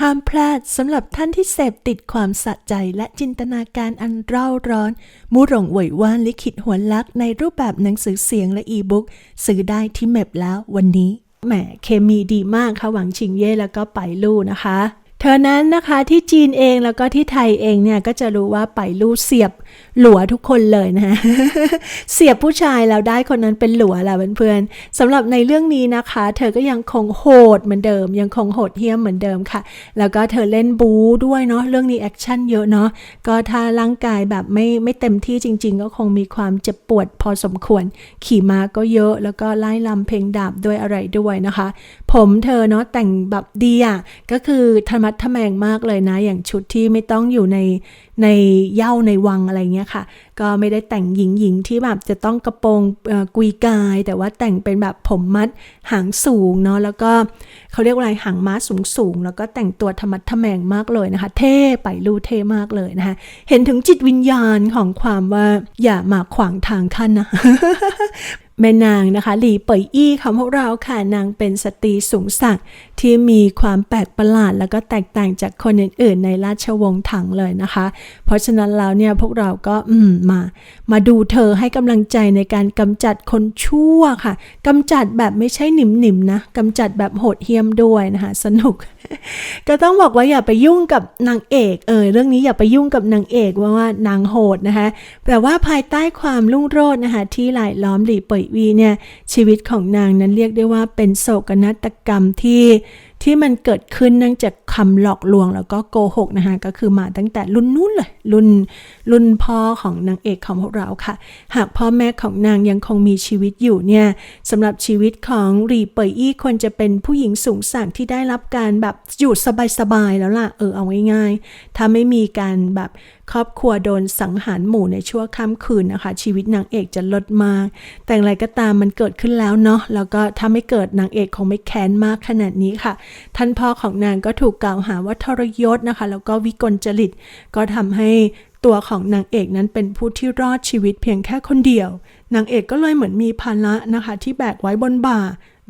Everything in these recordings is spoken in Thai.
ห้ามพลาดสำหรับท่านที่เสพติดความสะใจและจินตนาการอันเร่าร้อน มูหลงเหวยว่านลิขิตหัวลักในรูปแบบหนังสือเสียงและอีบุ๊กซื้อได้ที่เมบแล้ววันนี้ แหมเคมีดีมากค่ะหวังชิงเย่แล้วก็ไปลู่นะคะ เธอนั้นนะคะที่จีนเองแล้วก็ที่ไทยเองเนี่ยก็จะรู้ว่าไปลู่เสียบหลัวทุกคนเลยนะ เสียบผู้ชายแล้วได้คนนั้นเป็นหลัวแหละเพื่อนๆสำหรับในเรื่องนี้นะคะ เธอก็ยังคงโหดเหมือนเดิม ยังคงโหดเหี้ยมเหมือนเดิมค่ะ แล้วก็เธอเล่นบู๊ด้วยเนาะเรื่องนี้แอคชั่นเยอะเนาะก็ถ้าร่างกายแบบไม่ไม่เต็มที่จริง ๆ ก็คงมีความเจ็บปวดพอสมควร ขี่ม้าก็เยอะแล้วก็ไล่ลำเพลงดาบด้วยอะไรด้วยนะคะ ผมเธอเนาะแต่งแบบดีอะก็คือธรรมดทะแมงมากเลยนะ อย่างชุดที่ไม่ต้องอยู่ในในเย่าในวังอะไรเงี้ยค่ะ ก็ไม่ได้แต่งหญิงหญิงที่แบบจะต้องกระโปรงกุยกาย แต่ว่าแต่งเป็นแบบผมมัดหางสูงเนาะแล้วก็เขาเรียกว่าอะไรหางม้าสูงสูงๆแล้วก็แต่งตัวธรรมัดทะแมงมากเลยนะคะ เท่ไปรูเท่มากเลยนะคะ เห็นถึงจิตวิญญาณของความว่าอย่ามาขวางทางท่านนะแม่นางนะคะหลีเป่ยอี้ของพวกเราค่ะนางเป็นสตรีสูงศักที่มีความแปลกประหลาด แล้วก็แตกต่างจากคนอื่นๆ ในราชวงศ์ถังเลยนะคะ เพราะฉะนั้นแล้วเนี่ยพวกเราก็อืมมา มาดูเธอให้กำลังใจในการกำจัดคนชั่วค่ะกำจัดแบบไม่ใช่หนิมๆนะกำจัดแบบโหดเหี้ยมด้วยนะคะ สนุก ก็ต้องบอกว่าอย่าไปยุ่งกับนางเอกเออเรื่องนี้อย่าไปยุ่งกับนางเอกว่าว่านางโหดนะคะแต่ว่าภายใต้ความรุ่งโรจน์นะคะที่หลายล้อมหลีเป่ยวีเนี่ยชีวิตของนางนั้นเรียกได้ว่าเป็นโศกนาฏกรรมที่ ที่มันเกิดขึ้นเนื่องจากคำหลอกลวงแล้วก็โกหกนะคะก็คือมาตั้งแต่รุ่นนู้นเลยรุ่นรุ่นพ่อของนางเอกของพวกเราค่ะ หากพ่อแม่ของนางยังคงมีชีวิตอยู่เนี่ยสำหรับชีวิตของรีเปยอี้ควรจะเป็นผู้หญิงสูงสักที่ได้รับการแบบอยู่สบายๆแล้วล่ะเออเอาง่ายๆถ้าไม่มีการแบบครอบครัวโดนสังหารหมู่ในชั่วค่ำคืนนะคะ ชีวิตนางเอกจะลดมาก แต่อย่างไรก็ตามมันเกิดขึ้นแล้วเนาะแล้วก็ถ้าไม่เกิดนางเอกคงไม่แค้นมากขนาดนี้ค่ะ ท่านพ่อของนางก็ถูกกล่าวหาว่าทรยศนะคะ แล้วก็วิกลจริตก็ทำให้ตัวของนางเอกนั้นเป็นผู้ที่รอดชีวิตเพียงแค่คนเดียวนางเอกก็เลยเหมือนมีภาระนะคะ ที่แบกไว้บนบ่า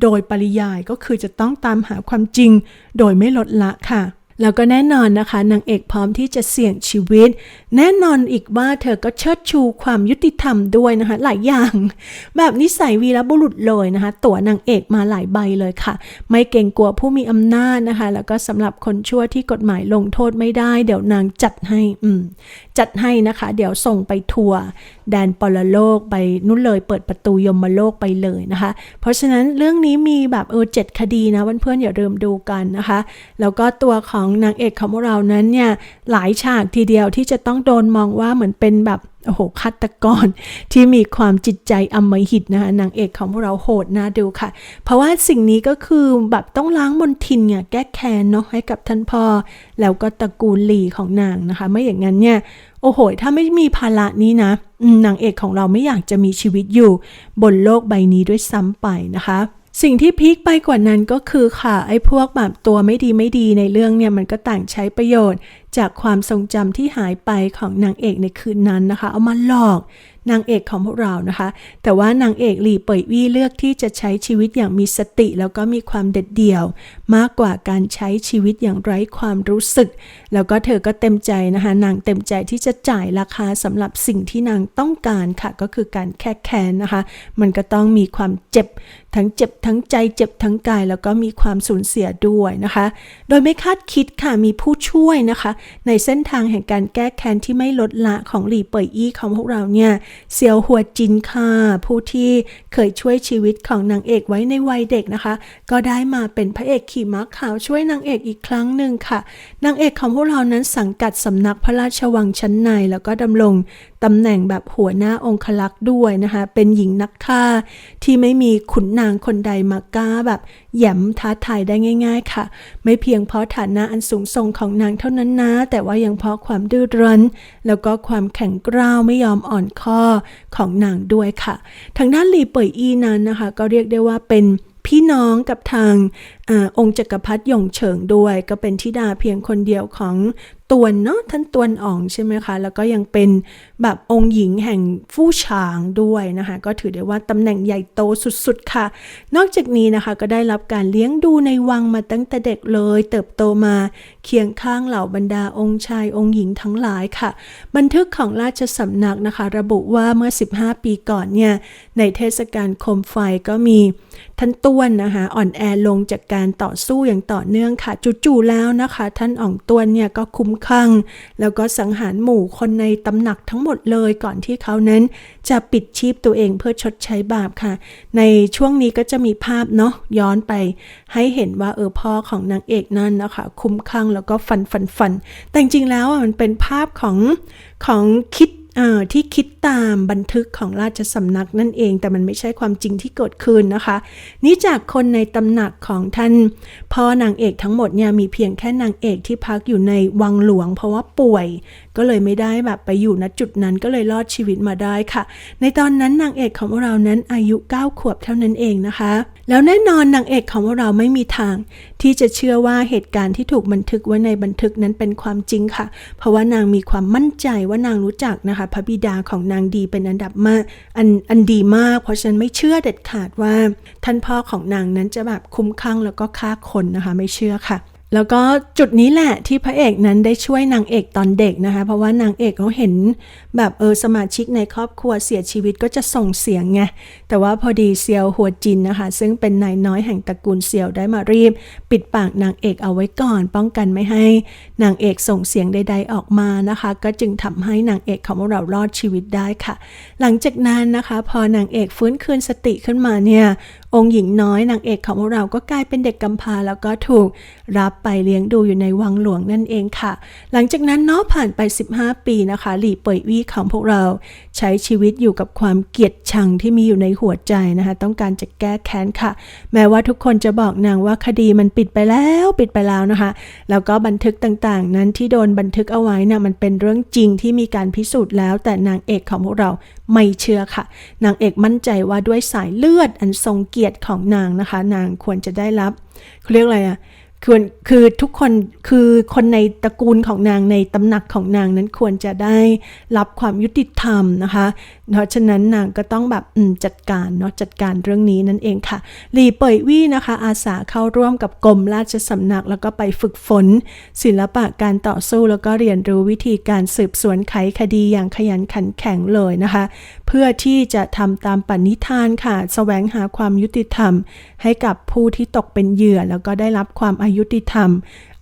โดยปริยายก็คือจะต้องตามหาความจริง โดยไม่ลดละค่ะ แล้วก็แน่นอนนะคะนางเอกพร้อมที่จะเสี่ยงชีวิต แน่นอนอีกว่าเธอก็เชิดชูความยุติธรรมด้วยนะคะ หลายอย่าง แบบนิสัยวีรบุรุษเลยนะคะ ตัวนางเอกมาหลายใบเลยค่ะ ไม่เกรงกลัวผู้มีอำนาจนะคะ แล้วก็สำหรับคนชั่วที่กฎหมายลงโทษไม่ได้ เดี๋ยวนางจัดให้อืมจัดให้นะคะ เดี๋ยวส่งไปทัวร์แดนปรโลกไปนู่นเลย เปิดประตูยมโลกไปเลยนะคะ เพราะฉะนั้นเรื่องนี้มีแบบเออเจ็ดคดีนะเพื่อนๆอย่าลืมดูกันนะคะ แล้วก็ตัวของนางเอกของพวกเรานั้นเนี่ยหลายฉากทีเดียวที่จะต้องโดนมองว่าเหมือนเป็นแบบโอ้โหฆาตกรที่มีความจิตใจอำมหิตนะคะนางเอกของพวกเราโหดน่าดูค่ะ เพราะว่าสิ่งนี้ก็คือแบบต้องล้างมนทินเนี่ยแก้แค้นเนาะให้กับท่านพ่อ แล้วก็ตระกูลหลีของนางนะคะ ไม่อย่างนั้นเนี่ยโอ้โห ถ้าไม่มีภาระนี้นะนางเอกของเราไม่อยากจะมีชีวิตอยู่ บนโลกใบนี้ด้วยซ้ำไปนะคะ สิ่งที่พีคไปกว่านั้นก็คือค่ะไอ้พวกแบบตัวไม่ดีไม่ดีในเรื่องเนี่ยมันก็ต่างใช้ประโยชน์ จากความทรงจำที่หายไปของนางเอกในคืนนั้นนะคะ เอามาหลอกนางเอกของพวกเรานะคะ แต่ว่านางเอกหลี่เป่ยวี่เลือกที่จะใช้ชีวิตอย่างมีสติ แล้วก็มีความเด็ดเดี่ยว มากกว่าการใช้ชีวิตอย่างไร้ความรู้สึก แล้วก็เธอก็เต็มใจนะคะ นางเต็มใจที่จะจ่ายราคาสำหรับสิ่งที่นางต้องการค่ะ ก็คือการแค่แค้นนะคะ มันก็ต้องมีความเจ็บ ทั้งเจ็บทั้งใจเจ็บทั้งกาย แล้วก็มีความสูญเสียด้วยนะคะ โดยไม่คาดคิดค่ะมีผู้ช่วยนะคะในเส้นทางแห่งการแก้แค้นที่ไม่ลดละของหลี่เป่ยอี้ของพวกเราเนี่ย เซียวหัวจินค่ะผู้ที่เคยช่วยชีวิตของนางเอกไว้ในวัยเด็กนะคะ ก็ได้มาเป็นพระเอกขี่ม้าขาวช่วยนางเอกอีกครั้งหนึ่งค่ะนางเอกของพวกเรานั้นสังกัดสำนักพระราชวังชั้นในแล้วก็ดำรง ตำแหน่งแบบหัวหน้าองคลักษ์ด้วยนะคะ เป็นหญิงนักฆ่าที่ไม่มีขุนนางคนใดมากล้าแบบแย่มท้าทายได้ง่าย ๆ ค่ะ ไม่เพียงเพราะฐานะอันสูงส่งของนางเท่านั้นนะ แต่ว่ายังเพราะความดื้อรั้น แล้วก็ความแข็งกร้าวไม่ยอมอ่อนข้อของนางด้วยค่ะ ทางด้านหลีเป่ยอี้นั้นนะคะ ก็เรียกได้ว่าเป็นพี่น้องกับทางอองค์จักรพรรดิหยงเฉิงด้วย ก็เป็นธิดาเพียงคนเดียวของตวนเนาะท่านตวนอ่องใช่ไหมคะ แล้วก็ยังเป็นแบบองค์หญิงแห่งฟู่ฉางด้วยนะคะ ก็ถือได้ว่าตำแหน่งใหญ่โตสุดๆค่ะ นอกจากนี้นะคะก็ได้รับการเลี้ยงดูในวังมาตั้งแต่เด็กเลย เติบโตมาเคียงข้างเหล่าบรรดาองค์ชายองค์หญิงทั้งหลายค่ะ บันทึกของราชสำนักนะคะ ระบุว่าเมื่อ 15 ปีก่อนเนี่ยในเทศกาลโคมไฟก็มีท่านต้วนนะคะอ่อนแอลงจากการต่อสู้อย่างต่อเนื่องค่ะ จู่ๆแล้วนะคะ ท่านอ่องตวนเนี่ยก็คุ้มคลั่ง แล้วก็สังหารหมู่คนในตำหนักทั้งหมดเลยก่อนที่เขานั้น จะปิดชีพตัวเองเพื่อชดใช้บาปค่ะ ในช่วงนี้ก็จะมีภาพเนาะย้อนไป ให้เห็นว่าเออพ่อของนางเอกนั่นนะคะคุ้มคลั่งแล้วก็ฟันฟันฟันแต่จริงๆแล้วอะมันเป็นภาพของของคิด ที่คิดตามบันทึกของราชสำนักนั่นเอง แต่มันไม่ใช่ความจริงที่เกิดขึ้นนะคะ นี่จากคนในตำหนักของท่านพ่อนางเอกทั้งหมดเนี่ยมีเพียงแค่นางเอกที่พักอยู่ในวังหลวง เพราะว่าป่วย ก็เลยไม่ได้แบบไปอยู่ณจุดนั้นก็เลยรอดชีวิตมาได้ค่ะ ในตอนนั้นนางเอกของเรานั้นอายุ 9 ขวบเท่านั้นเองนะคะ แล้วแน่นอนนางเอกของเราไม่มีทาง ที่จะเชื่อว่าเหตุการณ์ที่ถูกบันทึกไว้ในบันทึกนั้นเป็นความจริงค่ะ เพราะว่านางมีความมั่นใจว่านางรู้จักนะคะพระบิดาของนางดีเป็นอันดับมากอันอันดีมาก เพราะฉันไม่เชื่อเด็ดขาดว่า ท่านพ่อของนางนั้นจะแบบคุ้มคลั่งแล้วก็ฆ่าคนนะคะไม่เชื่อค่ะแล้วก็จุดนี้แหละที่พระเอกนั้นได้ช่วยนางเอกตอนเด็กนะคะ เพราะว่านางเอกเขาเห็น แบบเออสมาชิกในครอบครัวเสียชีวิตก็จะส่งเสียงไง แต่ว่าพอดีเซียวหัวจินนะคะ ซึ่งเป็นนายน้อยแห่งตระกูลเซียวได้มารีบ ปิดปากนางเอกเอาไว้ก่อน ป้องกันไม่ให้นางเอกส่งเสียงใด ๆออกมานะคะ ก็จึงทำให้นางเอกของเรารอดชีวิตได้ค่ะ หลังจากนั้นนะคะ พอนางเอกฟื้นคืนสติขึ้นมาเนี่ยองค์หญิงน้อยนางเอกของเราก็กลายเป็นเด็กกำพร้าแล้วก็ถูกรับไปเลี้ยงดูอยู่ในวังหลวงนั่นเองค่ะ หลังจากนั้นเนาะผ่านไป 15 ปีนะคะ หลี่เป่ยวี่ของพวกเราใช้ชีวิตอยู่กับความเกลียดชังที่มีอยู่ในหัวใจนะคะ ต้องการจะแก้แค้นค่ะ แม้ว่าทุกคนจะบอกนางว่าคดีมันปิดไปแล้วปิดไปแล้วนะคะ แล้วก็บันทึกต่างๆ นั้นที่โดนบันทึกเอาไว้นะ่ะมันเป็นเรื่องจริงที่มีการพิสูจน์แล้ว แต่นางเอกของพวกเราไม่เชื่อค่ะ นางเอกมั่นใจว่าด้วยสายเลือดอันทรงเกียรติของนางนะคะ นางควรจะได้รับเขาเรียกอะไรอะ ควรคือทุกคนคือคนในตระกูลของนางในตำหนักของนางนั้นควรจะได้รับความยุติธรรมนะคะ เพราะฉะนั้นนางก็ต้องแบบจัดการเนาะจัดการเรื่องนี้นั่นเองค่ะหลีเป่ยวี่นะคะ อาสาเข้าร่วมกับกรมราชสำนัก แล้วก็ไปฝึกฝน ศิลปะการต่อสู้แล้วก็เรียนรู้วิธีการสืบสวนไขคดีอย่างขยันขันแข็งเลยนะคะ เพื่อที่จะทำตามปณิธานค่ะแสวงหาความยุติธรรม ให้กับผู้ที่ตกเป็นเหยื่อแล้วก็ได้รับความอายุติธรรม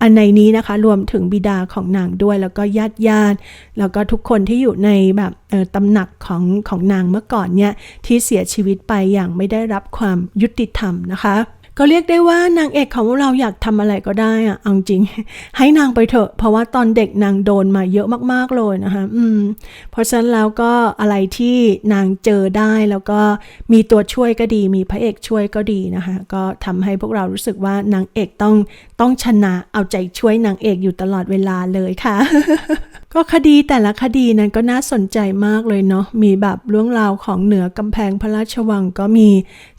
อันในนี้นะคะรวมถึงบิดาของนางด้วย แล้วก็ญาติญาติแล้วก็ทุกคนที่อยู่ในแบบตำหนักของของนางเมื่อก่อนเนี่ยที่เสียชีวิตไปอย่างไม่ได้รับความยุติธรรมนะคะ ก็เรียกได้ว่านางเอกของเราอยากทำอะไรก็ได้อะเอาจริง ให้นางไปเถอะ เพราะว่าตอนเด็กนางโดนมาเยอะมากๆเลยนะคะอืมเพราะฉะนั้นแล้วก็อะไรที่นางเจอได้แล้วก็มีตัวช่วยก็ดี มีพระเอกช่วยก็ดีนะคะก็ทำให้พวกเรารู้สึกว่านางเอกต้องต้องชนะเอาใจช่วยนางเอกอยู่ตลอดเวลาเลยค่ะ ก็คดีแต่ละคดีนั้นก็น่าสนใจมากเลยเนาะ มีแบบเรื่องราวของเหนือกำแพงพระราชวังก็มี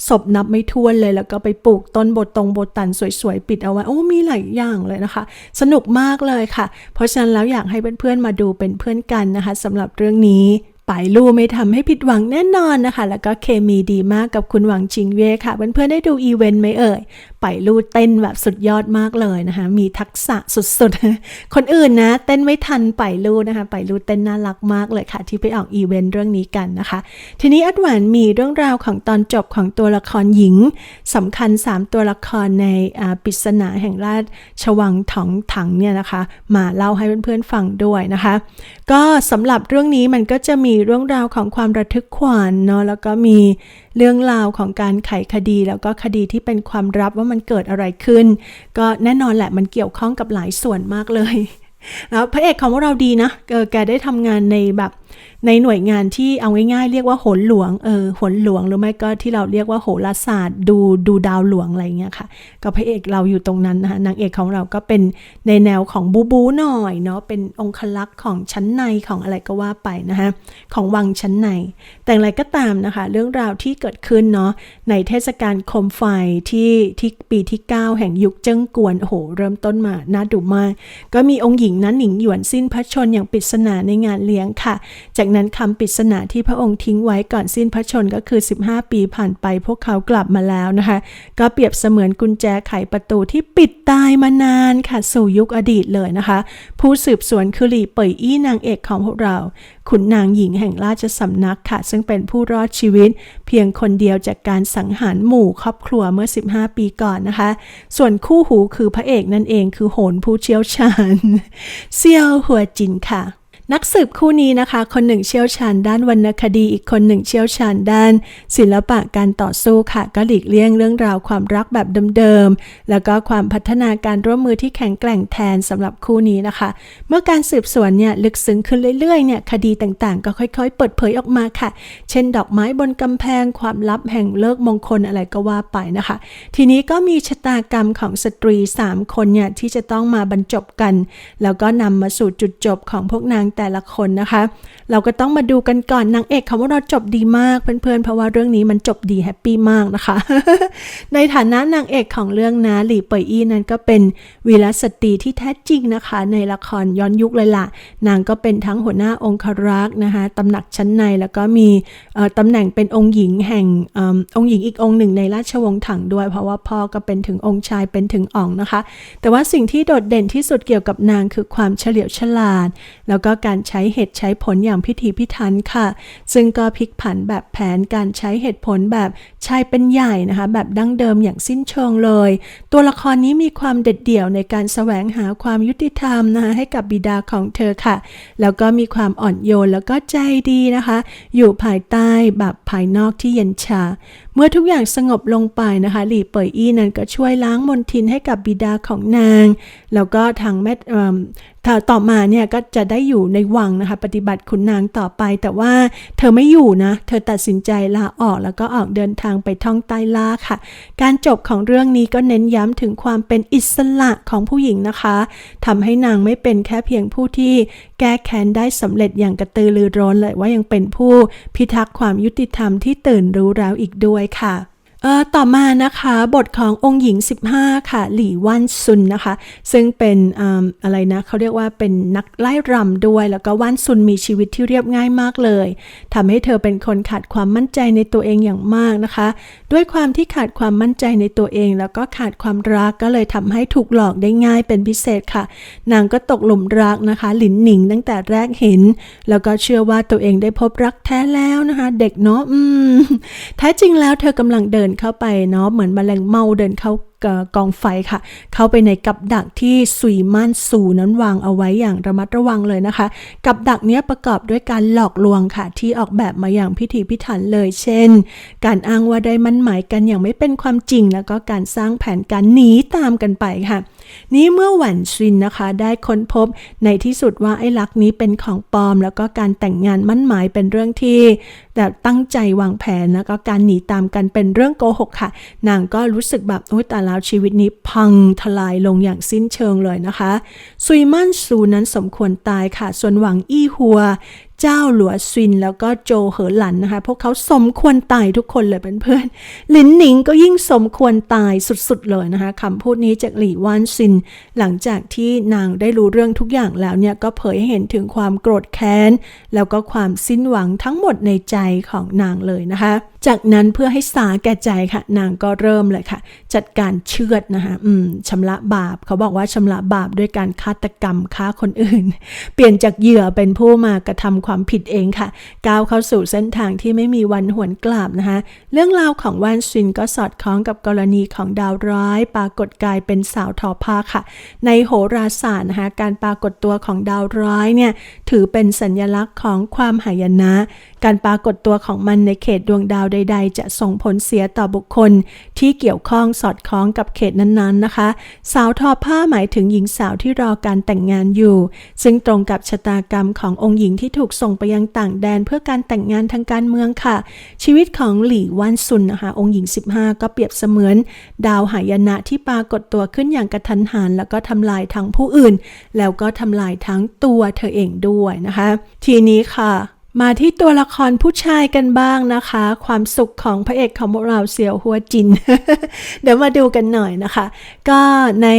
ศพนับไม่ถ้วนเลย แล้วก็ไปปลูกต้นโบตรงโบตันสวยๆ ปิดเอาไว้ โอ้มีหลายอย่างเลยนะคะ สนุกมากเลยค่ะ เพราะฉะนั้นแล้วอยากให้เพื่อนๆมาดูเป็นเพื่อนกันนะคะสำหรับเรื่องนี้ป่ายลู่ไม่ทำให้ผิดหวังแน่นอนนะคะ แล้วก็เคมีดีมากกับคุณหวังชิงเว่ค่ะ เพื่อนๆได้ดูอีเวนต์ไหมเอ่ย ป่ลู่เต้นแบบสุดยอดมากเลยนะคะ มีทักษะสุดๆ คนอื่นนะ เต้นไม่ทันไป่ลู่นะคะ ไป่ลู่เต้นน่ารักมากเลยค่ะ ที่ไปออกอีเวนต์เรื่องนี้กันนะคะ ทีนี้อัดหวานมีเรื่องราวของตอนจบของตัวละครหญิงสำคัญ 3 ตัวละครในปริศนาแห่งราชวังถองถังเนี่ยนะคะ มาเล่าให้เพื่อนๆฟังด้วยนะคะ ก็สำหรับเรื่องนี้มันก็จะมีเรื่องราวของความระทึกขวัญเนาะแล้วก็มี เรื่องราวของการไขคดีแล้วก็คดีที่เป็นความลับว่ามันเกิดอะไรขึ้น ก็แน่นอนแหละมันเกี่ยวข้องกับหลายส่วนมากเลยแล้วพระเอกของพวกเราดีนะแกได้ทำงานในแบบ ในหน่วยงานที่เอาง่ายๆ เรียกว่าโหนหลวงเออโหนหลวงหรือไม่ก็ที่เราเรียกว่าโหราศาสตร์ ดูดูดาวหลวงอะไรเงี้ยค่ะ ก็พระเอกเราอยู่ตรงนั้นนะคะนางเอกของเราก็เป็นในแนวของบูบูหน่อยเนาะเป็นองคลักษ์ของชั้นในของอะไรก็ว่าไปนะคะของวังชั้นใน แต่อย่างไรก็ตามนะคะ เรื่องราวที่เกิดขึ้นเนาะในเทศกาลโคมไฟที่ที่ปีที่ 9 แห่งยุคเจิ้งกวนโอ้โหเริ่มต้นมาน่าดูมาก ก็มีองค์หญิงนั้นหนิงหยวนสิ้นพระชนอย่างปริศนาในงานเลี้ยงค่ะจากนั้นคำปริศนาที่พระองค์ทิ้งไว้ก่อนสิ้นพระชนก็คือ 15 ปีผ่านไปพวกเขากลับมาแล้วนะคะ ก็เปรียบเสมือนกุญแจไขประตูที่ปิดตายมานานค่ะสู่ยุคอดีตเลยนะคะ ผู้สืบสวนคือหลี่เป่ยอี้นางเอกของพวกเรา ขุนนางหญิงแห่งราชสำนักค่ะ ซึ่งเป็นผู้รอดชีวิต เพียงคนเดียวจากการสังหารหมู่ครอบครัวเมื่อ 15 ปีก่อนนะคะ ส่วนคู่หูคือพระเอกนั่นเองคือโหนผู้เชี่ยวชาญ เซียวหัวจินค่ะ นักสืบคู่นี้นะคะ คนหนึ่งเชี่ยวชาญด้านวรรณคดี อีกคนหนึ่งเชี่ยวชาญด้าน ศิลปะการต่อสู้ค่ะ ก็หลีกเลี่ยงเรื่องราวความรักแบบเดิมๆ แล้วก็ความพัฒนาการร่วมมือที่แข็งแกร่งแทนสำหรับคู่นี้นะคะ เมื่อการสืบสวนเนี่ยลึกซึ้งขึ้นเรื่อยๆ เนี่ยคดีต่างๆ ก็ค่อยๆ เปิดเผยออกมาค่ะ เช่น ดอกไม้บนกำแพง ความลับแห่งเลิกมงคลอะไรก็ว่าไปนะคะ ทีนี้ก็มีชะตากรรมของสตรี 3 คนเนี่ยที่จะต้องมาบรรจบกัน แล้วก็นำมาสู่จุดจบของพวกนางแต่แต่ละคนนะคะ เราก็ต้องมาดูกันก่อนนางเอกของพวกเราจบดีมากเพื่อนๆเพราะว่าเรื่องนี้มันจบดีแฮปปี้มากนะคะ ในฐานะนางเอกของเรื่องนะหลี่เปยอี้นั้นก็เป็นวีรสตรีที่แท้จริงนะคะ ในละครย้อนยุคเลยล่ะ นางก็เป็นทั้งหัวหน้าองครักษ์นะคะตำหนักชั้นในแล้วก็มีตำแหน่งเป็นองค์หญิงแห่งอองค์หญิงอีกองค์หนึ่งในราชวงศ์ถังด้วย เพราะว่าพ่อก็เป็นถึงองค์ชายเป็นถึงอ่องนะคะ แต่ว่าสิ่งที่โดดเด่นที่สุดเกี่ยวกับนางคือความเฉลียวฉลาด แล้วก็การใช้เหตุใช้ผลอย่างพิถีพิถันค่ะ ซึ่งก็พลิกผันแบบแผนการใช้เหตุผลแบบชายเป็นใหญ่นะคะ แบบดั้งเดิมอย่างสิ้นเชิงเลย ตัวละครนี้มีความเด็ดเดี่ยวในการแสวงหาความยุติธรรมนะคะให้กับบิดาของเธอค่ะ แล้วก็มีความอ่อนโยนแล้วก็ใจดีนะคะ อยู่ภายใต้แบบภายนอกที่เย็นชาเมื่อทุกอย่างสงบลงไปนะคะ หลี่เป่ยอี้นั้นก็ช่วยล้างมลทินให้กับบิดาของนาง แล้วก็ทางแม่เอิ่มถ้าต่อมาเนี่ยก็จะได้อยู่ในวังนะคะ ปฏิบัติขุนนางต่อไป แต่ว่าเธอไม่อยู่นะ เธอตัดสินใจลาออกแล้วก็ออกเดินทางไปท่องใต้ล่าค่ะ การจบของเรื่องนี้ก็เน้นย้ำถึงความเป็นอิสระของผู้หญิงนะคะทำให้นางไม่เป็นแค่เพียงผู้ที่แก้แค้นได้สำเร็จอย่างกระตือรือร้นเลยว่ายังเป็นผู้พิทักษ์ความยุติธรรมที่ตื่นรู้แล้วอีกด้วยค่ะ เอ่อต่อมานะคะบทขององค์หญิง 15 ค่ะ หลี่ว่านซุนนะคะ ซึ่งเป็นออะไรนะเขาเรียกว่าเป็นนักไล่รำด้วย แล้วก็ว่านซุนมีชีวิตที่เรียบง่ายมากเลยทำให้เธอเป็นคนขาดความมั่นใจในตัวเองอย่างมากนะคะ ด้วยความที่ขาดความมั่นใจในตัวเอง แล้วก็ขาดความรักก็เลยทำให้ถูกหลอกได้ง่ายเป็นพิเศษค่ะ นางก็ตกหลุมรักนะคะ หลินหนิงตั้งแต่แรกเห็น แล้วก็เชื่อว่าตัวเองได้พบรักแท้แล้วนะคะ เด็กเนาะอืมแท้จริงแล้วเธอกำลังเดินเข้าไปเนาะเหมือนแมลงเมาเดินเข้า กองไฟค่ะ เข้าไปในกับดักที่สุยม่านสูนั้นวางเอาไว้อย่างระมัดระวังเลยนะคะ กับดักเนี้ยประกอบด้วยการหลอกลวงค่ะ ที่ออกแบบมาอย่างพิถีพิถันเลย เช่น การอ้างว่าได้มั่นหมายกันอย่างไม่เป็นความจริง แล้วก็การสร้างแผนการหนีตามกันไปค่ะ นี้เมื่อหวันซินนะคะ ได้ค้นพบในที่สุดว่าไอ้ลักนี้เป็นของปลอม แล้วก็การแต่งงานมั่นหมายเป็นเรื่องที่แบบตั้งใจวางแผนแล้วก็การหนีตามกันเป็นเรื่องโกหกค่ะ นางก็รู้สึกแบบโอ๊ยแต่แล้วชีวิตนี้พังทลายลงอย่างสิ้นเชิงเลยนะคะ ซุยมั่นซูนั้นสมควรตายค่ะ ส่วนหวังอี้หัว เจ้าหลัวซินแล้วก็โจเหอหลันนะคะ พวกเขาสมควรตายทุกคนเลยเพื่อนๆหลินหนิงก็ยิ่งสมควรตายสุดๆเลยนะคะคำพูดนี้จากหลี่ว่านซิน หลังจากที่นางได้รู้เรื่องทุกอย่างแล้วเนี่ยก็เผยให้เห็นถึงความโกรธแค้น แล้วก็ความสิ้นหวังทั้งหมดในใจของนางเลยนะคะ จากนั้นเพื่อให้สาแก่ใจค่ะ นางก็เริ่มเลยค่ะ จัดการเชือดนะคะอืมชำระบาป เขาบอกว่าชำระบาปด้วยการฆาตกรรมฆ่าคนอื่น เปลี่ยนจากเหยื่อเป็นผู้มากระทำความผิดเองค่ะ ก้าวเข้าสู่เส้นทางที่ไม่มีวันหวนกลับนะคะ เรื่องราวของวานซินก็สอดคล้องกับกรณีของดาวร้ายปรากฏกายเป็นสาวทอผ้าค่ะ ในโหราศาสตร์นะคะการปรากฏตัวของดาวร้ายเนี่ยถือเป็นสัญลักษณ์ของความหายนะ การปรากฏตัวของมันในเขตดวงดาวใด ๆ จะส่งผลเสียต่อบุคคลที่เกี่ยวข้องสอดคล้องกับเขตนั้น ๆนะคะ สาวทอผ้าหมายถึงหญิงสาวที่รอการแต่งงานอยู่ ซึ่งตรงกับชะตากรรมขององค์หญิงที่ถูกส่งไปยังต่างแดนเพื่อการแต่งงานทางการเมืองค่ะ ชีวิตของหลี่ว่านซุนนะคะ องค์หญิง 15 ก็เปรียบเสมือน ดาวหายนะที่ปรากฏตัวขึ้นอย่างกระทันหันแล้วก็ทำลายทั้งผู้อื่น แล้วก็ทำลายทั้งตัวเธอเองด้วยนะคะ ทีนี้ค่ะ มาที่ตัวละครผู้ชายกันบ้างนะคะ ความสุขของพระเอกของพวกเราเสี่ยวหัวจิน เดี๋ยวมาดูกันหน่อยนะคะ ก็ใน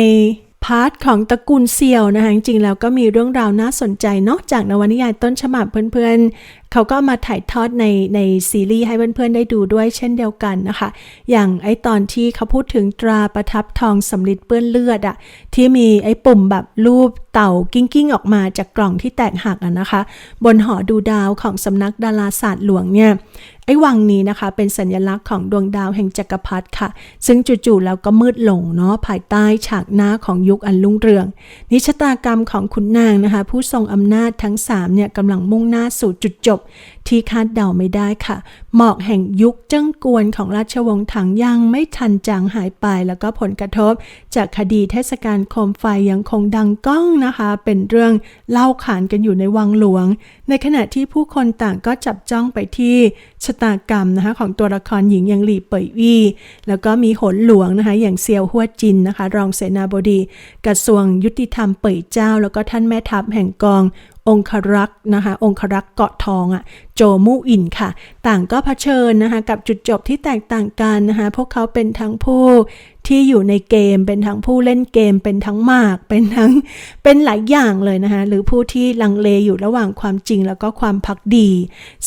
พาร์ทของตระกูลเซียวนะคะจริงๆแล้วก็มีเรื่องราวน่าสนใจนาะจากนวนิยายต้นฉบับเพื่อนๆ เขาก็มาถ่ายทอดในในซีรีส์ให้เพื่อนๆ ได้ดูด้วยเช่นเดียวกันนะคะ อย่างไอตอนที่เขาพูดถึงตราประทับทองสำลิดเปื้อนเลือดอะที่มีไอปุ่มแบบรูป เต่ากิ้งกิ้งออกมาจากกล่องที่แตกหักอะนะคะ บนหอดูดาวของสำนักดาราศาสตร์หลวงเนี่ยไอ้วังนี้นะคะเป็นสัญลักษณ์ของดวงดาวแห่งจักรพรรดิค่ะ ซึ่งจู่ๆแล้วก็มืดลงเนาะภายใต้ฉากหน้าของยุคอันรุ่งเรือง นิชะตากรรมของขุนนางนะคะ ผู้ทรงอำนาจทั้ง3เนี่ยกำลังมุ่งหน้าสู่จุดจบ ที่คาดเดาไม่ได้ค่ะ หมอกแห่งยุคเจ้งกวนของราชวงศ์ถังยังไม่ทันจางหายไป แล้วก็ผลกระทบ จากคดีเทศกาลโคมไฟยังคงดังก้องนะคะ เป็นเรื่องเล่าขานกันอยู่ในวังหลวง ในขณะที่ผู้คนต่างก็จับจ้องไปที่ชะตากรรมนะคะของตัวละครหญิงอย่างหลี่เป่ยวี่แล้วก็มีหนหลวงนะคะ อย่างเซียวหัวจินนะคะ รองเสนาบดี กระทรวงยุติธรรมเป่ยเจ้า แล้วก็ท่านแม่ทัพแห่งกอง องครักษ์นะคะ องครักษ์เกาะทองอะ่ะ โจมู่อินค่ะ ต่างก็เผชิญนะคะ กับจุดจบที่แตกต่างกันนะคะ พวกเขาเป็นทั้งผู้ ที่อยู่ในเกม เป็นทั้งผู้เล่นเกม เป็นทั้งมาก เป็นทั้งเป็นหลายอย่างเลยนะคะ หรือผู้ที่ลังเลอยู่ระหว่างความจริงแล้วก็ความพักดี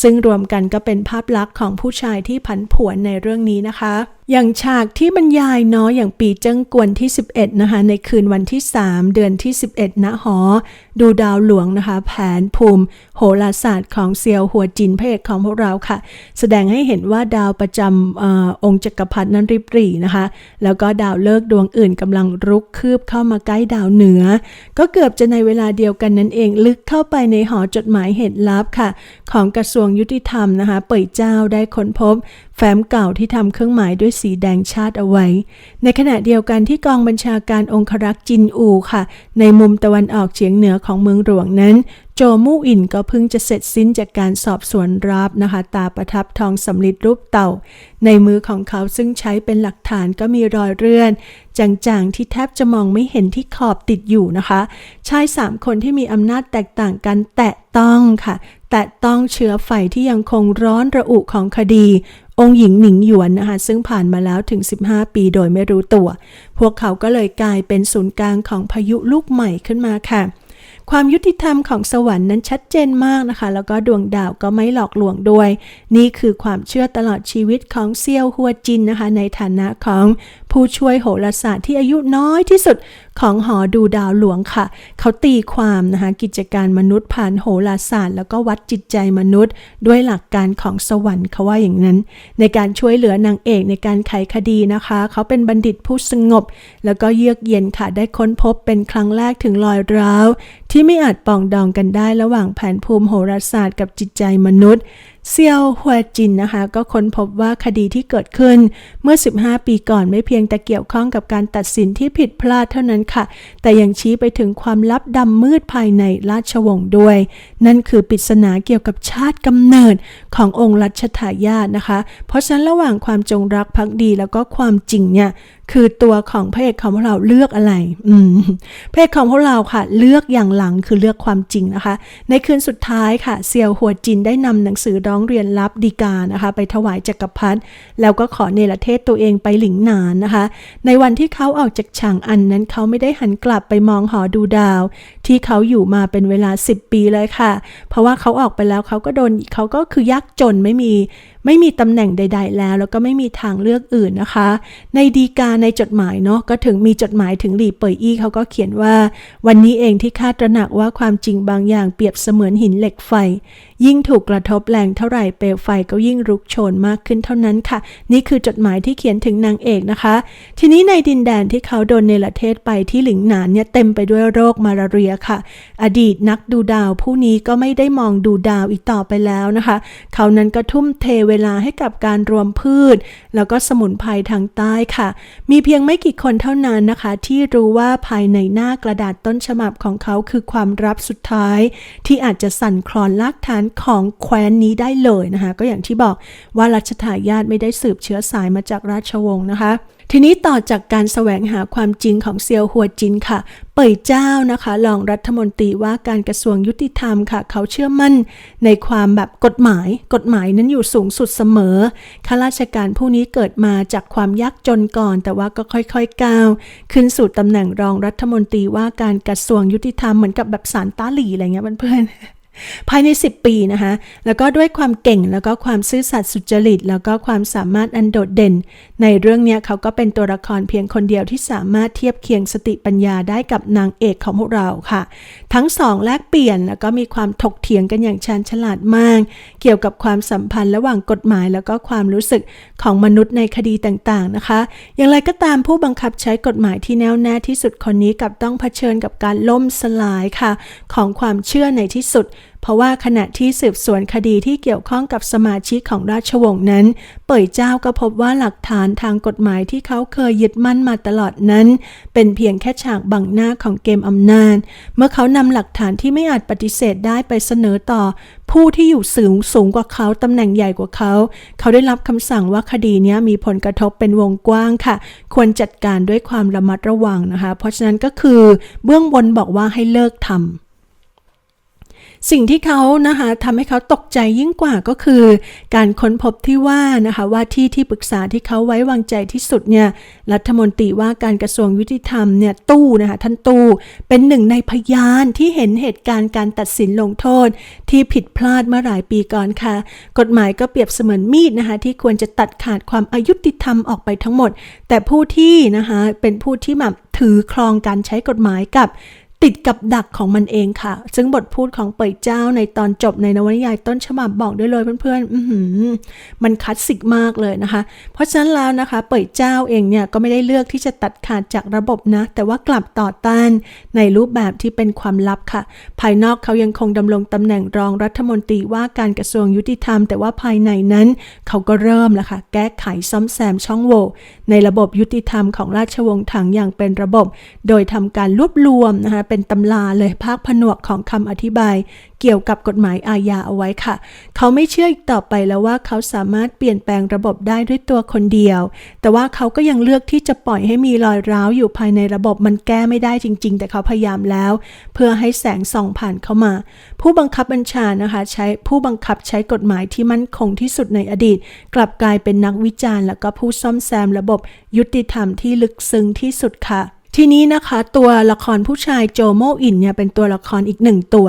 ซึ่งรวมกันก็เป็นภาพลักษณ์ของผู้ชายที่ผันผวนในเรื่องนี้นะคะ อย่างฉากที่บรรยายเนาะอย่างปีเจิ้งกวนที่ 11 นะคะ ในคืนวันที่ 3 เดือนที่ 11ณหอ ดูดาวหลวงนะคะ แผนภูมิ โหราศาสตร์ของเซียวหัวจินเอกของพวกเราค่ะ แสดงให้เห็นว่าดาวประจำออองค์จักรพรรดินั้นริบหรี่นะคะ แล้วก็ดาวเลิกดวงอื่นกำลังรุกคืบเข้ามาใกล้ดาวเหนือ ก็เกือบจะในเวลาเดียวกันนั่นเองลึกเข้าไปในหอจดหมายเหตุลับค่ะ ของกระทรวงยุติธรรมนะคะ เป่ยเจ้าได้ค้นพบ แฟ้มเก่าที่ทำเครื่องหมายด้วยสีแดงชาติเอาไว้ ในขณะเดียวกันที่กองบัญชาการองครักษ์จินอูค่ะ ในมุมตะวันออกเฉียงเหนือของเมืองหลวงนั้น โจมู่อินก็เพิ่งจะเสร็จสิ้นจากการสอบสวนรับนะคะ ตาประทับทองสำลิดรูปเต่า ในมือของเขาซึ่งใช้เป็นหลักฐานก็มีรอยเลื่อนจางๆที่แทบจะมองไม่เห็นที่ขอบติดอยู่นะคะ ชายสามคนที่มีอำนาจแตกต่างกันแตะต้องค่ะ แตะต้องเชื้อไฟที่ยังคงร้อนระอุของคดีองค์หญิงหนิงหยวนนะคะซึ่งผ่านมาแล้วถึง 15 ปีโดยไม่รู้ตัว พวกเขาก็เลยกลายเป็นศูนย์กลางของพายุลูกใหม่ขึ้นมาค่ะ ความยุติธรรมของสวรรค์นั้นชัดเจนมากนะคะ แล้วก็ดวงดาวก็ไม่หลอกลวงด้วย นี่คือความเชื่อตลอดชีวิตของเซียวหัวจินนะคะ ในฐานะของผู้ช่วยโหราศาสตร์ที่อายุน้อยที่สุดของหอดูดาวหลวงค่ะ เขาตีความนะคะกิจการมนุษย์ผ่านโหราศาสตร์ แล้วก็วัดจิตใจมนุษย์ ด้วยหลักการของสวรรค์เขาว่าอย่างนั้น ในการช่วยเหลือนางเอกในการไขคดีนะคะ เขาเป็นบัณฑิตผู้สงบ แล้วก็เยือกเย็นค่ะ ได้ค้นพบเป็นครั้งแรกถึงรอยร้าว ที่ไม่อาจปองดองกันได้ระหว่างแผนภูมิโหราศาสตร์กับจิตใจมนุษย์ เซียวหัวจินนะคะ ก็ค้นพบว่าคดีที่เกิดขึ้นเมื่อ 15 ปีก่อนไม่เพียงแต่เกี่ยวข้องกับการตัดสินที่ผิดพลาดเท่านั้นค่ะ แต่ยังชี้ไปถึงความลับดำมืดภายในราชวงศ์ด้วย นั่นคือปริศนาเกี่ยวกับชาติกำเนิดขององค์รัชทายาทนะคะ เพราะฉะนั้นระหว่างความจงรักภักดีแล้วก็ความจริงเนี่ย คือตัวของพระเอกของพวกเราเลือกอะไร อืมพระเอกของพวกเราค่ะ เลือกอย่างหลังคือเลือกความจริงนะคะ ในคืนสุดท้ายค่ะ เซียวหัวจินได้นำหนังสือร้องเรียนลับดีกานะคะ ไปถวายจักรพรรดิแล้วก็ขอเนรเทศตัวเองไปหลิงหนานนะคะ ในวันที่เขาออกจากฉางอันนั้นเขาไม่ได้หันกลับไปมองหอดูดาว ที่เขาอยู่มาเป็นเวลา 10 ปีเลยค่ะ เพราะว่าเขาออกไปแล้วเขาก็โดนเขาก็คือยากจนไม่มี ไม่มีตำแหน่งใด ๆ แล้ว แล้วก็ไม่มีทางเลือกอื่นนะคะ ในดีกาในจดหมายเนาะก็ถึงมีจดหมายถึงหลี่เป่ยอี้เขาก็เขียนว่า วันนี้เองที่ข้าตระหนักว่าความจริงบางอย่างเปรียบเสมือนหินเหล็กไฟ ยิ่งถูกกระทบแรงเท่าไหร่เปลวไฟก็ยิ่งรุกโชนมากขึ้นเท่านั้นค่ะ นี่คือจดหมายที่เขียนถึงนางเอกนะคะ ทีนี้ในดินแดนที่เขาโดนเนรเทศไปที่หลิงหนานเนี่ยเต็มไปด้วยโรคมาลาเรียค่ะ อดีตนักดูดาวผู้นี้ก็ไม่ได้มองดูดาวอีกต่อไปแล้วนะคะ เขานั้นก็ทุ่มเทเวลาให้กับการรวมพืช แล้วก็สมุนไพรทางใต้ค่ะ มีเพียงไม่กี่คนเท่านั้นนะคะ ที่รู้ว่าภายในหน้ากระดาษต้นฉบับของเขาคือความรับสุดท้าย ที่อาจจะสั่นคลอนลากฐานของแคว้นนี้ได้เลยนะคะ ก็อย่างที่บอกว่ารัชทายาทไม่ได้สืบเชื้อสายมาจากราชวงศ์นะคะ ทีนี้ต่อจากการแสวงหาความจริงของเซียวหัวจินค่ะ เป่ยเจ้านะคะรองรัฐมนตรีว่าการกระทรวงยุติธรรมค่ะ เขาเชื่อมั่นในความแบบกฎหมาย กฎหมายนั้นอยู่สูงสุดเสมอข้าราชการผู้นี้เกิดมาจากความยากจนก่อน แต่ว่าก็ค่อยๆก้าวขึ้นสู่ตำแหน่งรองรัฐมนตรีว่าการกระทรวงยุติธรรมเหมือนกับแบบสารต้าหลีอะไรเงี้ยเพื่อนๆ ภายใน 10 ปีนะคะแล้วก็ด้วยความเก่งแล้วก็ความซื่อสัตย์สุจริต แล้วก็ความสามารถอันโดดเด่น ในเรื่องเนี้ยเขาก็เป็นตัวละครเพียงคนเดียวที่สามารถเทียบเคียงสติปัญญาได้กับนางเอกของพวกเราค่ะ ทั้งสองแลกเปลี่ยนแล้วก็มีความถกเถียงกันอย่างชาญฉลาดมาก เกี่ยวกับความสัมพันธ์ระหว่างกฎหมายแล้วก็ความรู้สึกของมนุษย์ในคดีต่างๆนะคะ อย่างไรก็ตามผู้บังคับใช้กฎหมายที่แน่วแน่ที่สุดคนนี้กับต้องเผชิญกับการล่มสลายค่ะ ของความเชื่อในที่สุด เพราะว่าขณะที่สืบสวนคดีที่เกี่ยวข้องกับสมาชิกของราชวงศ์นั้น เป่ยเจ้าก็พบว่าหลักฐานทางกฎหมายที่เขาเคยยึดมั่นมาตลอดนั้น เป็นเพียงแค่ฉากบังหน้าของเกมอำนาจ เมื่อเขานำหลักฐานที่ไม่อาจปฏิเสธได้ไปเสนอต่อ ผู้ที่อยู่สูงสูงกว่าเขาตำแหน่งใหญ่กว่าเขา เขาได้รับคำสั่งว่าคดีนี้มีผลกระทบเป็นวงกว้างค่ะ ควรจัดการด้วยความระมัดระวังนะคะ เพราะฉะนั้นก็คือเบื้องบนบอกว่าให้เลิกทำ สิ่งที่เขานะคะทำให้เขาตกใจยิ่งกว่าก็คือ การค้นพบที่ว่านะคะว่าที่ที่ปรึกษาที่เขาไว้วางใจที่สุดเนี่ยรัฐมนตรีว่าการกระทรวงยุติธรรมเนี่ยตู้นะคะท่านตู้เป็นหนึ่งในพยานที่เห็นเหตุการณ์การตัดสินลงโทษ ที่ผิดพลาดเมื่อหลายปีก่อนค่ะ กฎหมายก็เปรียบเสมือนมีดนะคะที่ควรจะตัดขาดความอายุติธรรมออกไปทั้งหมด แต่ผู้ที่นะคะเป็นผู้ที่แบบถือครองการใช้กฎหมายกับ ติดกับดักของมันเองค่ะ ซึ่งบทพูดของเป่ยเจ้าในตอนจบในนวนิยายต้นฉบับบอกได้เลยเพื่อนๆมันคลาสสิกมากเลยนะคะ เพราะฉะนั้นแล้วนะคะ เป่ยเจ้าเองเนี่ยก็ไม่ได้เลือกที่จะตัดขาดจากระบบนะ แต่ว่ากลับต่อต้านในรูปแบบที่เป็นความลับค่ะ ภายนอกเขายังคงดำรงตำแหน่งรองรัฐมนตรีว่าการกระทรวงยุติธรรม แต่ว่าภายในนั้นเขาก็เริ่มแล้วค่ะ แก้ไขซ่อมแซมช่องโหว่ในระบบยุติธรรมของราชวงศ์ถังอย่างเป็นระบบ โดยทำการรวบรวมนะคะเป็นตำราเลยภาคผนวกของคำอธิบาย เกี่ยวกับกฎหมายอาญาเอาไว้ค่ะ เขาไม่เชื่ออีกต่อไปแล้วว่าเขาสามารถเปลี่ยนแปลงระบบได้ด้วยตัวคนเดียว แต่ว่าเขาก็ยังเลือกที่จะปล่อยให้มีรอยร้าวอยู่ภายในระบบมันแก้ไม่ได้จริง ๆ แต่เขาพยายามแล้ว เพื่อให้แสงส่องผ่านเข้ามา ผู้บังคับบัญชานะคะใช้ผู้บังคับใช้กฎหมายที่มั่นคงที่สุดในอดีต กลับกลายเป็นนักวิจารณ์แล้วก็ผู้ซ่อมแซมระบบยุติธรรมที่ลึกซึ้งที่สุดค่ะ ทีนี้นะคะตัวละครผู้ชายโจโมอินเนี่ยเป็นตัวละครอีกหนึ่งตัว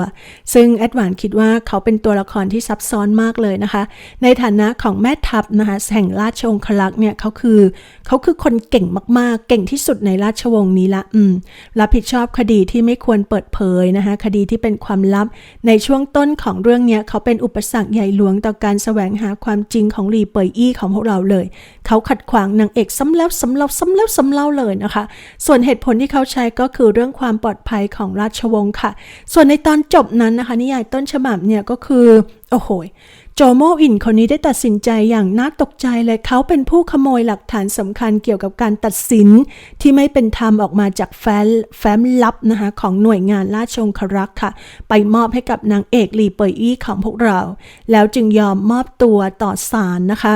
ซึ่งแอดวานคิดว่าเขาเป็นตัวละครที่ซับซ้อนมากเลยนะคะ ในฐานะของแม่ทัพนะคะแห่งราชองคลักษ์เนี่ยเขาคือเขาคือคนเก่งมากๆ เก่งที่สุดในราชวงศ์นี้ละอืมรับผิดชอบคดีที่ไม่ควรเปิดเผยนะคะคดีที่เป็นความลับ ในช่วงต้นของเรื่องเนี้ยเขาเป็นอุปสรรคใหญ่หลวงต่อการแสวงหาความจริงของหลีเปยอี้ของพวกเราเลย เขาขัดขวางนางเอกซ้ำแล้วซ้ำเล่าซ้ำแล้วซ้ำเล่าเลยนะคะ ส่วนเหตุผลที่เขาใช้ก็คือเรื่องความปลอดภัยของราชวงศ์ค่ะ ส่วนในตอนจบนั้นนะคะ นิยายต้นฉบับเนี่ยก็คือ โอ้โหโจโมอินคนนี้ได้ตัดสินใจอย่างน่าตกใจเลยเขาเป็นผู้ขโมยหลักฐานสำคัญเกี่ยวกับการตัดสินที่ไม่เป็นธรรมออกมาจากแฟ้มแฟ้มลับนะคะของหน่วยงานราชองครักษ์ค่ะ ไปมอบให้กับนางเอกลีเปยอี้ของพวกเรา แล้วจึงยอมมอบตัวต่อศาลนะคะ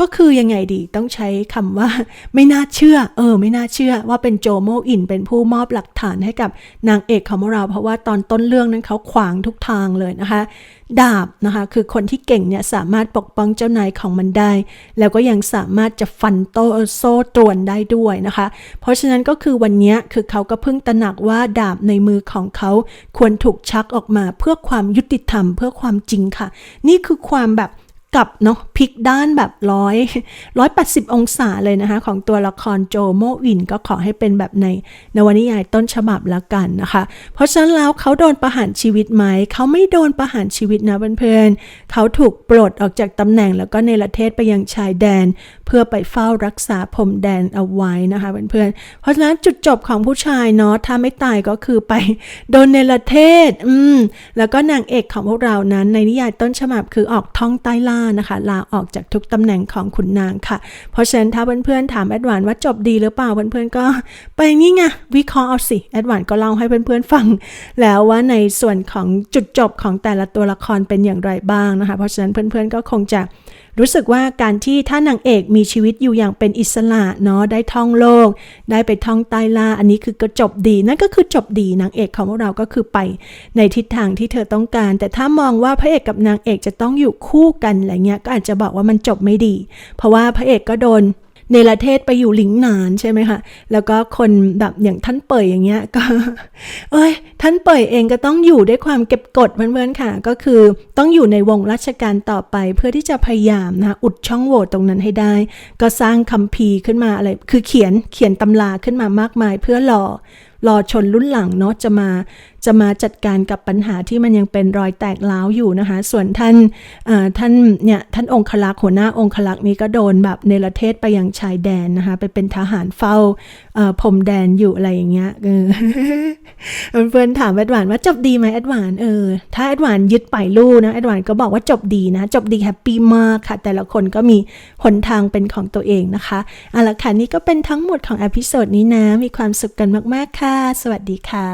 ก็คือยังไงดีต้องใช้คำว่า ไม่น่าเชื่อ เออ ไม่น่าเชื่อว่าเป็นโจโมอิน เป็นผู้มอบหลักฐานให้กับนางเอกของเรา เพราะว่าตอนต้นเรื่องนั้นเขาขวางทุกทางเลยนะคะ ดาบนะคะคือคนที่เก่งเนี่ยสามารถปกป้องเจ้านายของมันได้ แล้วก็ยังสามารถจะฟันโตโซ่ตรวนได้ด้วยนะคะ เพราะฉะนั้นก็คือวันนี้คือเขาก็เพิ่งตระหนักว่าดาบในมือของเขาควรถูกชักออกมาเพื่อความยุติธรรม เพื่อความจริงค่ะ นี่คือความแบบ กับเนาะพลิกด้านแบบร้อยร้อยแปดสิบองศาเลยนะคะ ของตัวละครโจโมวินก็ขอให้เป็นแบบในนวนิยายต้นฉบับละกันนะคะ เพราะฉะนั้นแล้วเขาโดนประหารชีวิตไหม เขาไม่โดนประหารชีวิตนะเพื่อนๆเขาถูกปลดออกจากตำแหน่งแล้วก็ในประเทศไปยังชายแดน เพื่อไปเฝ้ารักษาพรมแดนเอาไว้นะคะเพื่อนๆเพราะฉะนั้นจุดจบของผู้ชายเนาะถ้าไม่ตายก็คือไปโดนในประเทศอืมแล้วก็นางเอกของพวกเรานั้นในนิยายต้นฉบับคือออกท่องใต้ล่านะคะลาออกจากทุกตำแหน่งของขุนนางค่ะ เพราะฉะนั้นถ้าเพื่อนๆถามแอดวานว่าจบดีหรือเปล่าเพื่อนๆก็ไปนี่ไงวิเคราะห์เอาสิแอดวานก็เล่าให้เพื่อนๆฟัง แล้วว่าในส่วนของจุดจบของแต่ละตัวละครเป็นอย่างไรบ้างนะคะ เพราะฉะนั้นเพื่อนๆก็คงจะ รู้สึกว่าการที่ถ้านางเอกมีชีวิตอยู่อย่างเป็นอิสระเนาะได้ท่องโลก ได้ไปท่องใต้ล่าอันนี้คือก็จบดีนั่นก็คือจบดีนางเอกของเราก็คือไปในทิศทางที่เธอต้องการ แต่ถ้ามองว่าพระเอกกับนางเอกจะต้องอยู่คู่กันอะไรเงี้ยก็อาจจะบอกว่ามันจบไม่ดี เพราะว่าพระเอกก็โดน เนรเทศไปอยู่หลิงหนานใช่ไหมคะ แล้วก็คนแบบอย่างท่านเป่ยอย่างเงี้ยก็ เอ้ย ท่านเป่ยเองก็ต้องอยู่ด้วยความเก็บกดเพื่อนๆค่ะ ก็คือต้องอยู่ในวงราชการต่อไปเพื่อที่จะพยายามนะอุดช่องโหว่ตรงนั้นให้ได้ ก็สร้างคัมภีร์ขึ้นมาอะไร คือเขียนเขียนตำราขึ้นมามากมายเพื่อหลอ รอชนรุ่นหลังเนาะจะมาจะมาจัดการกับปัญหาที่มันยังเป็นรอยแตกร้าวอยู่นะคะ ส่วนท่านท่านเนี่ยท่านองคลักษ์หัวหน้าองคลักษ์นี้ก็โดนแบบเนประเทศไปยังชายแดนนะคะ ไปเป็นทหารเฝ้าเอ่อพรมแดนอยู่อะไรอย่างเงี้ยเออเพื่อนๆถามแอดวานว่าจบดีไหมแอดวานเออถ้าแอดวานยึดไปลู่นะแอดวานก็บอกว่าจบดีนะ จบดีแฮปปี้มากค่ะ แต่ละคนก็มีหนทางเป็นของตัวเองนะคะเอาละค่ะนี่ก็เป็นทั้งหมดของอพิโซดนี้นะมีความสุขกันมากๆค่ะสวัสดีค่ะ